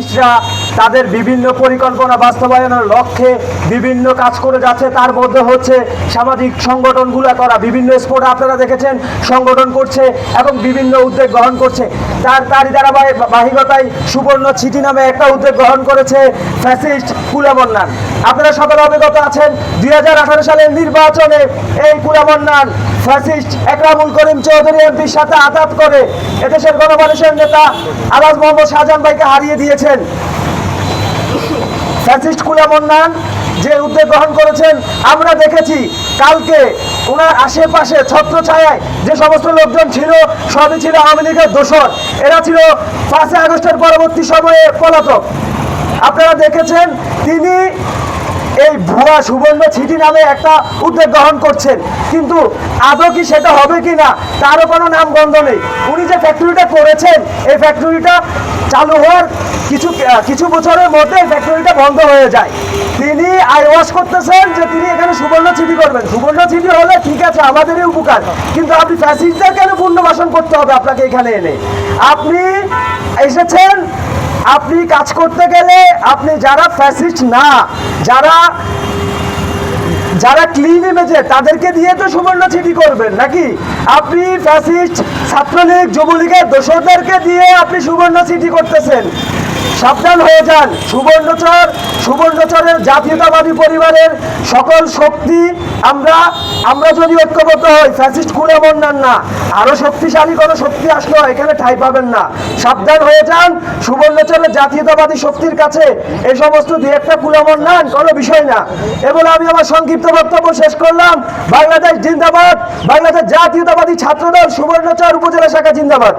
是啊。তাদের বিভিন্ন পরিকল্পনা বাস্তবায়নের লক্ষ্যে বিভিন্ন কাজ করে যাচ্ছে। তার মধ্যে হচ্ছে সামাজিক সংগঠনগুলো করা বিভিন্ন স্পোর্ট আপনারা দেখেছেন, সংগঠন করছে এবং বিভিন্ন উদ্যোগ গ্রহণ করছে। তার, তারই ধারাবাহিকতায় সুবর্ণ চিঠি নামে একটা উদ্যোগ গ্রহণ করেছে ফ্যাসিস্ট কুলামন্নান আপনারা সকলে অবগত আছেন, দুই হাজার আঠারো সালের নির্বাচনে এই কুলামন্নান ফ্যাসিস্ট একরামুল করিম চৌধুরী এমপির সাথে আঘাত করে এদেশের গণমানুষের নেতা আলাজ মোহাম্মদ শাহজাহান ভাইকে হারিয়ে দিয়েছেন। ফ্যাসিস্ট কুলামন্নান যে উদ্যোগ গ্রহণ করেছেন, আমরা দেখেছি কালকে ওনার আশেপাশে ছত্র ছত্রছায়ায় যে সমস্ত লোকজন ছিল, সবই ছিল আওয়ামী লীগের দোষর। এরা ছিল পাঁচই আগস্টের পরবর্তী সময়ে পলাতক। আপনারা দেখেছেন, তিনি এই ভুয়া সুবর্ণ ছিটি নামে একটা উদ্যোগ গ্রহণ করছেন। কিন্তু আদৌ কি সেটা হবে কি না, তারও কোনো নাম গন্ধ নেই। উনি যে ফ্যাক্টরিটা করেছেন, এই ফ্যাক্টরিটা চালু হওয়ার কিছু কিছু বছরের মধ্যে ফ্যাক্টরিটা বন্ধ হয়ে যায়। তিনি আইওয়াশ করতেছেন যে তিনি এখানে সুবর্ণ চিঠি করবেন। সুবর্ণ চিঠি হলে ঠিক আছে, আমাদেরই উপকার। কিন্তু আপনি ফ্যাসিস্টদের কেন পুনর্বাসন করতে হবে আপনাকে এখানে এনে? আপনি এসেছেন আপনি কাজ করতে গেলে আপনি যারা ফ্যাসিস্ট না, যারা যারা ক্লিন ইমেজে তাদেরকে দিয়ে তো সুবর্ণ চিঠি করবেন, নাকি? আপনি ফ্যাসিস্ট ছাত্রলীগ, যুবলীগের দোষরদেরকে দিয়ে আপনি সুবর্ণ চিঠি করতেছেন। সাবধান হয়ে যান। সুবর্ণচর, সুবর্ণচরের জাতীয়তাবাদী পরিবারের সকল শক্তি আমরা আমরা যদি ঐক্যবদ্ধ হই, ফ্যাসিস্ট খুলে মন্নান না আরও শক্তিশালী কোনো শক্তি আসলেও এখানে ঠাই পাবেন না। সাবধান হয়ে যান, সুবর্ণচরের জাতীয়তাবাদী শক্তির কাছে এই সমস্ত দুই একটা কুলামন্নান কোনো বিষয় না। এবং আমি আমার সংক্ষিপ্ত বক্তব্য শেষ করলাম। বাংলাদেশ জিন্দাবাদ, বাংলাদেশ জাতীয়তাবাদী ছাত্রদল সুবর্ণচর উপজেলা শাখা জিন্দাবাদ।